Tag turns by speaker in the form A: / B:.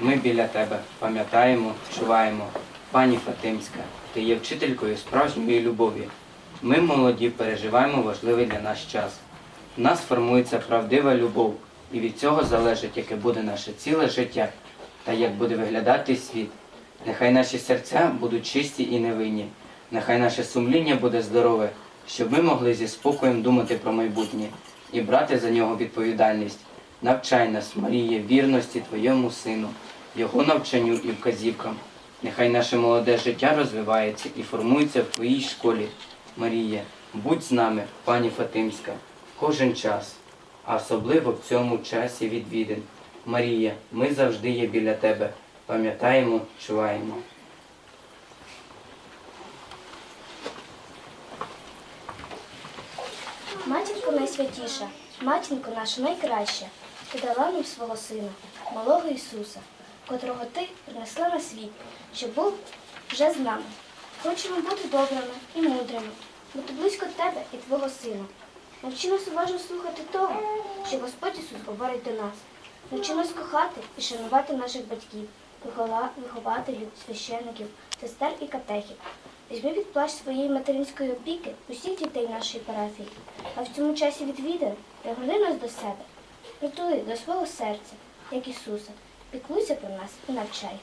A: Ми біля Тебе пам'ятаємо, чуваємо. Пані Фатимська, Ти є вчителькою справжньої любові. Ми, молоді, переживаємо важливий для нас час. В нас формується правдива любов, і від цього залежить, яке буде наше ціле життя та як буде виглядати світ. Нехай наші серця будуть чисті і невинні, нехай наше сумління буде здорове, щоб ми могли зі спокоєм думати про майбутнє і брати за нього відповідальність. Навчай нас, Маріє, вірності Твоєму Сину, Його навчанню і вказівкам. Нехай наше молоде життя розвивається і формується в Твоїй школі. Маріє, будь з нами, пані Фатимська, кожен час, а особливо в цьому часі відвідин. Марія, ми завжди є біля Тебе, пам'ятаємо, чуваємо.
B: Матінко найсвятіша, матінко наша найкраща, ти дала нам свого сина, малого Ісуса, котрого ти принесла на світ, щоб був вже з нами. Хочемо бути добрими і мудрими, бути близько тебе і твого сина. Навчи нас уважно слухати того, що Господь Ісус говорить до нас. Навчи нас кохати і шанувати наших батьків, вихователів, священників, сестер і катехів. Візьми під плащ своєї материнської опіки усіх дітей нашої парафії, а в цьому часі відвідай, пригорни нас до себе, притули до свого серця, як Ісуса, піклуйся про нас і навчай.